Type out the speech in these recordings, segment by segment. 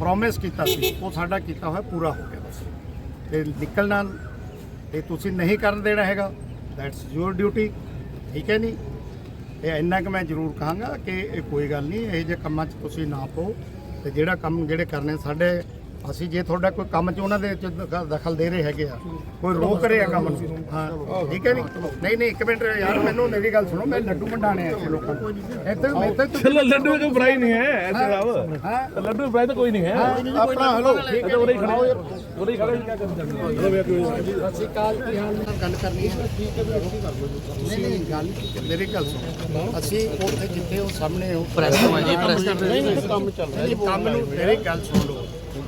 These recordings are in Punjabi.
ਪ੍ਰੋਮਿਸ ਕੀਤਾ ਸੀ, ਉਹ ਸਾਡਾ ਕੀਤਾ ਹੋਇਆ ਪੂਰਾ ਹੋ ਗਿਆ ਬਸ। ਤੇ ਨਿਕਲਣਾ ਤੇ ਤੁਸੀਂ ਨਹੀਂ ਕਰਨ ਦੇਣਾ ਹੈਗਾ ਦੈਟਸ ਯੂਰ ਡਿਊਟੀ ਠੀਕ ਹੈ ਨਹੀਂ? ਇਹ ਇੰਨਾ ਕਿ ਮੈਂ ਜ਼ਰੂਰ ਕਹਾਂਗਾ ਕਿ ਇਹ ਕੋਈ ਗੱਲ ਨਹੀਂ, ਇਹ ਜੇ ਕੰਮਾਂ 'ਚ ਤੁਸੀਂ ਨਾ ਪਓ, ਤੇ ਜਿਹੜਾ ਕੰਮ ਜਿਹੜੇ ਕਰਨੇ ਸਾਡੇ ਅਸੀਂ ਜੇ ਤੁਹਾਡਾ ਕੋਈ ਕੰਮ 'ਚ ਉਹਨਾਂ ਦੇ ਦਖਲ ਦੇ ਰਹੇ ਹੈਗੇ ਆ ਕੋਈ ਰੋਕ ਰਿਹਾ ਕੰਮ ਨੂੰ। ਹਾਂ ਠੀਕ ਹੈ ਨਹੀਂ ਨਹੀਂ ਨਹੀਂ ਇੱਕ ਮਿੰਟ ਯਾਰ ਮੈਨੂੰ ਮੇਰੀ ਗੱਲ ਸੁਣੋ ਮੈਂ ਲੱਡੂ ਵੰਡਾਣੇ ਆ ਇੱਥੇ ਲੋਕਾਂ ਨੂੰ। ਇੱਥੇ ਇੱਥੇ ਤੁਸੀਂ- ਲੱਡੂ ਕੋਈ ਬੁਰਾਈ ਨਹੀਂ ਹੈ ਐਸੇ ਰਾਵ ਹਾਂ। ਲੱਡੂ ਬੁਰਾਈ ਤਾਂ ਕੋਈ ਨਹੀਂ ਹੈ। ਆਪਣਾ ਹਲੋ ਠੀਕ ਹੈ। ਉਹਦੇ ਹੀ ਖੜੇ ਉਹਦੇ ਹੀ ਖੜੇ ਕੀ ਕਰਦੇ ਹੋ ਅਸੀਂ ਕਾਲ ਕੀ ਹਾਲ ਨਾਲ ਗੱਲ ਕਰਨੀ ਹੈ। ਠੀਕ ਹੈ ਨਹੀਂ ਨਹੀਂ ਗੱਲ ਮੇਰੇ ਗੱਲ ਸੁਣੋ। ਅਸੀਂ ਉੱਥੇ ਜਿੱਥੇ ਉਹ ਸਾਹਮਣੇ ਉਹ ਪ੍ਰੈਸ ਨੂੰ ਜੀ ਪ੍ਰੈਸ ਕੰਮ ਚੱਲ ਰਿਹਾ ਕੰਮ ਨੂੰ ਮੇਰੀ ਗੱਲ ਸੁਣ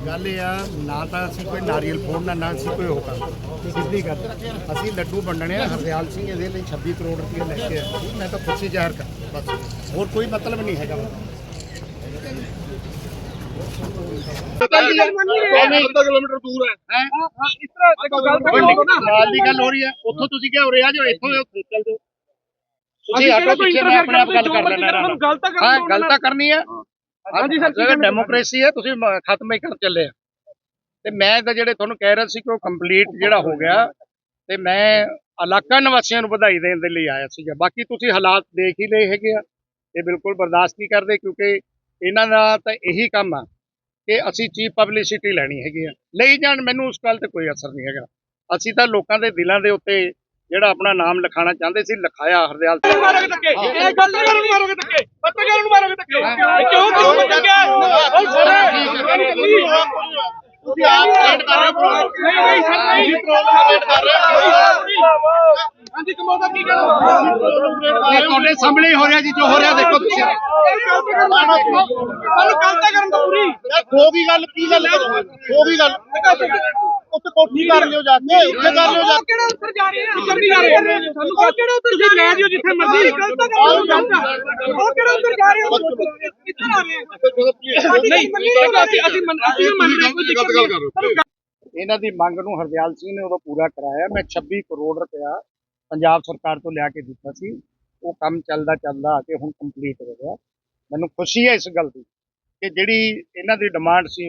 ਗੱਲ ਇਹ ਆ ਨਾ ਤਾਂ ਅਸੀਂ ਕੋਈ ਨਾਰੀਅਲ ਫੋੜਨਾ ਨਾ ਅਸੀਂ ਕੋਈ ਹੋਕਾ ਸਿੱਧੀ ਗੱਲ। ਅਸੀਂ ਲੱਡੂ ਵੰਡਣੇ ਆ ਹਰਦਿਆਲ ਸਿੰਘ ਇਹਦੇ ਲਈ 26 ਕਰੋੜ ਰੁਪਏ ਲੈ ਕੇ ਆਇਆ। ਮੈਂ ਤਾਂ ਖੁਸ਼ੀ ਜ਼ਾਹਰ ਕਰ ਬਸ। ਹੋਰ ਕੋਈ ਮਤਲਬ ਨਹੀਂ ਹੈਗਾ। ਕਿਲੋਮੀਟਰ ਦੂਰ ਹੈ। ਇਸ ਤਰ੍ਹਾਂ ਦੇਖੋ ਗੱਲ ਤਾਂ ਕਰੋ ਨਾ। ਨਾਲ ਦੀ ਗੱਲ ਹੋ ਰਹੀ ਹੈ। ਉੱਥੋਂ ਤੁਸੀਂ ਕਿਹਾ ਉਰੇ ਆ ਜਾਓ ਇੱਥੋਂ ਚੱਲ ਜਾਓ ਤੁਸੀਂ ਅਸੀਂ ਆਟੋ ਕਿਹੜਾ ਕੋਈ ਪਿੱਛੇ ਮੈਂ ਇੰਟਰਫੇਅਰ ਆਪਣੇ ਆਪ ਗੱਲ ਕਰ ਲੈਣਾ ਹਾਂ ਤਾਂ ਕਰਨੀ ਹੈ। ਹਾਂਜੀ ਸਰ, ਕਹਿਣਾ ਡੈਮੋਕ੍ਰੇਸੀ ਹੈ ਤੁਸੀਂ ਖਤਮ ਹੀ ਕਰਨ ਚੱਲੇ ਆ। ਤੇ ਮੈਂ ਤਾਂ ਜਿਹੜੇ ਤੁਹਾਨੂੰ ਕਹਿ ਰਿਹਾ ਸੀ ਕਿ ਉਹ ਕੰਪਲੀਟ ਜਿਹੜਾ ਹੋ ਗਿਆ ਤੇ ਮੈਂ ਇਲਾਕਾ ਨਿਵਾਸੀਆਂ ਨੂੰ ਵਧਾਈ ਦੇਣ ਦੇ ਲਈ ਆਇਆ ਸੀਗਾ। ਬਾਕੀ ਤੁਸੀਂ ਹਾਲਾਤ ਦੇਖ ਹੀ ਲਏ ਹੈਗੇ ਆ ਇਹ ਬਿਲਕੁਲ ਬਰਦਾਸ਼ਤ ਨਹੀਂ ਕਰਦੇ ਕਿਉਂਕਿ ਇਹਨਾਂ ਦਾ ਤਾਂ ਇਹੀ ਕੰਮ ਆ ਕਿ ਅਸੀਂ ਚੀਪ ਪਬਲਿਸਿਟੀ ਲੈਣੀ ਹੈਗੀ ਆ। ਲਈ ਜਾਣ ਮੈਨੂੰ ਉਸ ਗੱਲ ਤੇ ਕੋਈ ਅਸਰ ਨਹੀਂ ਹੈਗਾ। ਅਸੀਂ ਤਾਂ ਲੋਕਾਂ ਦੇ ਦਿਲਾਂ ਦੇ ਉੱਤੇ ਜਿਹੜਾ ਆਪਣਾ ਨਾਮ ਲਿਖਾਉਣਾ ਚਾਹੁੰਦੇ ਸੀ ਲਿਖਾਇਆ ਹਰਦਿਆਲ ਸਿੰਘ। ਮਾਰੋਗੇ ਧੱਕੇ ਇਹ ਗੱਲ ਨਹੀਂ ਕਰਨ ਮਾਰੋਗੇ ਧੱਕੇ ਪੱਤਰਕਾਰ ਨੂੰ ਮਾਰੋਗੇ ਧੱਕੇ ਕਿਉਂ ਕਿਉਂ ਮੰਨ ਗਿਆ ਓਏ ਸਰ ਤੁਸੀਂ ਆਪ ਵੇਟ ਕਰ ਰਹੇ ਹੋ। ਨਹੀਂ ਨਹੀਂ ਸਰ ਨਹੀਂ। ਵੇਟ ਕਰ ਰਹੇ ਹੋ। ਹਾਂਜੀ ਕਮੋ ਦਾ ਕੀ ਕਹਿਣਾ ਇਹ ਤੁਹਾਡੇ ਸਾਹਮਣੇ ਹੀ ਹੋ ਰਿਹਾ ਜੀ ਜੋ ਹੋ ਰਿਹਾ ਦੇਖੋ ਤੁਸੀਂ। ਸਾਨੂੰ ਗੱਲ ਤਾਂ ਕਰਨ ਦੋ ਪੂਰੀ। ਹੋ ਵੀ ਗੱਲ ਕੀ ਗੱਲ ਹੋ? ਵੀ ਗੱਲ। ਉੱਥੇ ਕੋਠੀ ਕਰ ਲਿਓ ਜਾ ਕੇ ਉੱਥੇ ਕਰ ਲਿਓ ਜਾ ਉਹ ਕਿਹੜਾ ਉੱਧਰ ਜਾ ਰਹੇ ਆ? ਉੱਧਰ ਨਹੀਂ ਜਾ ਰਹੇ ਸਾਨੂੰ ਉਹ ਕਿਹੜਾ ਉੱਧਰ ਤੁਸੀਂ ਲੈ ਜਿਓ ਜਿੱਥੇ ਮਰਜ਼ੀ। ਉਹ ਕਿਹੜਾ ਉੱਧਰ ਜਾ ਰਹੇ ਹੋ ਕਿੱਧਰ ਆ ਰਹੇ ਆ? ਨਹੀਂ ਅਸੀਂ ਅਸੀਂ ਮੰਨ ਅਸੀਂ ਮੰਨ ਰਹੇ ਕੋਈ ਦਿੱਕਤ ਨਹੀਂ। ਇਹਨਾਂ ਦੀ ਮੰਗ ਨੂੰ ਹਰਦਿਆਲ ਸਿੰਘ ਨੇ ਉਦੋਂ ਪੂਰਾ ਕਰਾਇਆ। ਮੈਂ 26 ਕਰੋੜ ਰੁਪਇਆ ਪੰਜਾਬ ਸਰਕਾਰ ਤੋਂ ਲਿਆ ਕੇ ਦਿੱਤਾ ਸੀ। ਉਹ ਕੰਮ ਚੱਲਦਾ ਚੱਲਦਾ ਆ ਕੇ ਹੁਣ ਕੰਪਲੀਟ ਹੋ ਗਿਆ। ਮੈਨੂੰ ਖੁਸ਼ੀ ਹੈ ਇਸ ਗੱਲ ਦੀ ਕਿ ਜਿਹੜੀ ਇਹਨਾਂ ਦੀ ਡਿਮਾਂਡ ਸੀ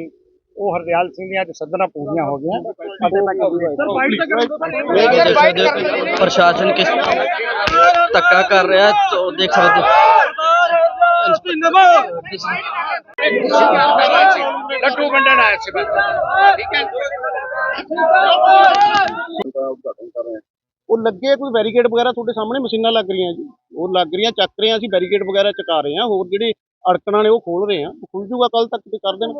ਉਹ ਹਰਦਿਆਲ ਸਿੰਘ ਦੀਆਂ ਅੱਜ ਸੱਦਣਾ ਪੂਰੀਆਂ ਹੋ ਗਈਆਂ। ਅਤੇ ਪ੍ਰਸ਼ਾਸਨ ਕਿਸ ਧੱਕਾ ਕਰ ਰਿਹਾ ਤੋ ਦੇਖ ਸਕਦੇ ਹੋ। ਲੱਡੂ ਵੰਡਣ ਆਇਆ ਸੀ ਬਸ। ਠੀਕ ਹੈ। ਉਹ ਲੱਗੇ ਕੋਈ ਬੈਰੀਕੇਡ ਵਗੈਰਾ ਤੁਹਾਡੇ ਸਾਹਮਣੇ ਮਸ਼ੀਨਾਂ ਲੱਗ ਰਹੀਆਂ ਜੀ। ਉਹ ਲੱਗ ਰਹੀਆਂ ਚੱਕ ਰਹੇ ਆ ਅਸੀਂ ਬੈਰੀਕੇਡ ਵਗੈਰਾ ਚਕਾ ਰਹੇ ਆ ਹੋਰ ਜਿਹੜੇ ਅੜਕਣਾਂ ਨੇ ਉਹ ਖੋਲ ਰਹੇ ਆ ਖੁੱਲ ਜੂਗਾ ਕੱਲ ਤੱਕ ਤੇ ਕਰ ਦੇਣ।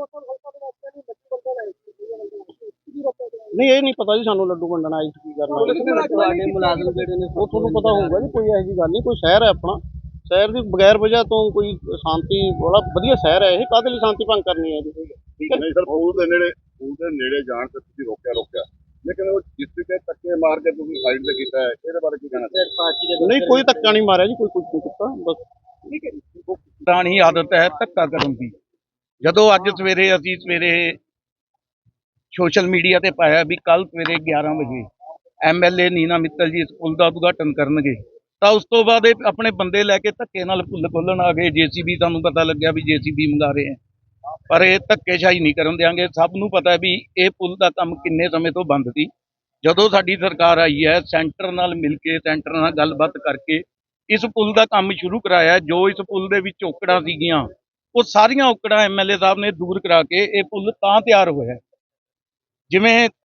ਨਹੀਂ ਇਹ ਨਹੀਂ ਪਤਾ ਜੀ ਸਾਨੂੰ ਲੱਡੂ ਵੰਡਣਾ ਇਸ ਕੀ ਕਰਨਾ। ਤੁਹਾਡੇ ਮੁਲਾਜ਼ਮ ਜਿਹੜੇ ਨੇ ਉਹ ਤੁਹਾਨੂੰ ਪਤਾ ਹੋਊਗਾ ਜੀ ਕੋਈ ਇਹੋ ਗੱਲ ਨਹੀਂ ਕੋਈ ਸ਼ਹਿਰ ਹੈ ਆਪਣਾ। ਸ਼ਹਿਰ ਦੀ ਬਗੈਰ ਵਜ੍ਹਾ ਤੋਂ ਕੋਈ ਸ਼ਾਂਤੀ ਬੜਾ ਵਧੀਆ ਸ਼ਹਿਰ ਹੈ ਇਹ ਕਾਹਦੇ ਲਈ ਸ਼ਾਂਤੀ ਭੰਗ ਕਰਨੀ ਹੈ ਜੀ? ਠੀਕ ਹੈ। ਨਹੀਂ ਸਰ ਪੂਲ ਦੇ ਨੇੜੇ ਪੂਲ ਦੇ ਨੇੜੇ ਜਾਣ ਤੇ ਤੁਸੀਂ ਰੋਕਿਆ ਰੋਕਿਆ। ਲੇਕਿਨ ਉਹ ਜਿਸ ਤੇ ਧੱਕੇ ਮਾਰ ਕੇ ਤੁਸੀਂ ਸਾਈਡ ਤੇ ਕੀਤਾ ਹੈ ਇਹਦੇ ਬਾਰੇ ਕੀ ਕਹਿਣਾ ਨਹੀਂ ਕੋਈ ਧੱਕਾ ਨਹੀਂ ਮਾਰਿਆ ਜੀ ਕੋਈ ਕੁਝ ਨਹੀਂ ਕੀਤਾ ਬਸ। ਪੁਰਾਣੀ ਆਦਤ ਹੈ, ਧੱਕਾ ਕਰਨ ਦੀ। ਜਦੋਂ ਅੱਜ ਸਵੇਰੇ ਅਸੀਂ ਸਵੇਰੇ ਸੋਸ਼ਲ ਮੀਡੀਆ ਤੇ ਪਾਇਆ ਵੀ ਕੱਲ ਸਵੇਰੇ 11 ਵਜੇ ਐਮਐਲਏ ਨੀਨਾ ਮਿੱਤਲ ਜੀ ਇਸ ਪੁਲ ਦਾ ਉਦਘਾਟਨ ਕਰਨਗੇ, ਤਾਂ ਉਸ ਤੋਂ ਬਾਅਦ ਇਹ ਆਪਣੇ ਬੰਦੇ ਲੈ ਕੇ ਧੱਕੇ ਨਾਲ ਪੁਲ ਖੋਲਣ ਆ ਗਏ। ਜੀਸੀਬੀ ਤੁਹਾਨੂੰ ਪਤਾ ਲੱਗਿਆ ਵੀ ਜੀਸੀਬੀ ਮੰਗਾ ਰਹੇ ਹੈ। ਪਰ ਇਹ ਧੱਕੇਸ਼ਾਹੀ ਨਹੀਂ ਕਰਨ ਦਿਆਂਗੇ। ਸਭ ਨੂੰ ਪਤਾ ਵੀ ਇਹ ਪੁਲ ਦਾ ਕੰਮ ਕਿੰਨੇ ਸਮੇਂ ਤੋਂ ਬੰਦ ਸੀ। ਜਦੋਂ ਸਾਡੀ ਸਰਕਾਰ ਆਈ ਹੈ, ਸੈਂਟਰ ਨਾਲ ਮਿਲ ਕੇ, ਸੈਂਟਰ ਨਾਲ ਗੱਲਬਾਤ ਕਰਕੇ ਇਸ ਪੁਲ ਦਾ ਕੰਮ ਸ਼ੁਰੂ ਕਰਾਇਆ, ਜੋ ਇਸ ਪੁਲ ਦੇ ਵਿੱਚ ਔਕੜਾਂ ਸੀਗੀਆਂ, ਉਹ ਸਾਰੀਆਂ ਔਕੜਾਂ ਐਮਐਲਏ ਸਾਹਿਬ ਨੇ ਦੂਰ ਕਰਾ ਕੇ ਇਹ ਪੁਲ ਤਾਂ ਤਿਆਰ ਹੋਇਆ। ਜਿਵੇਂ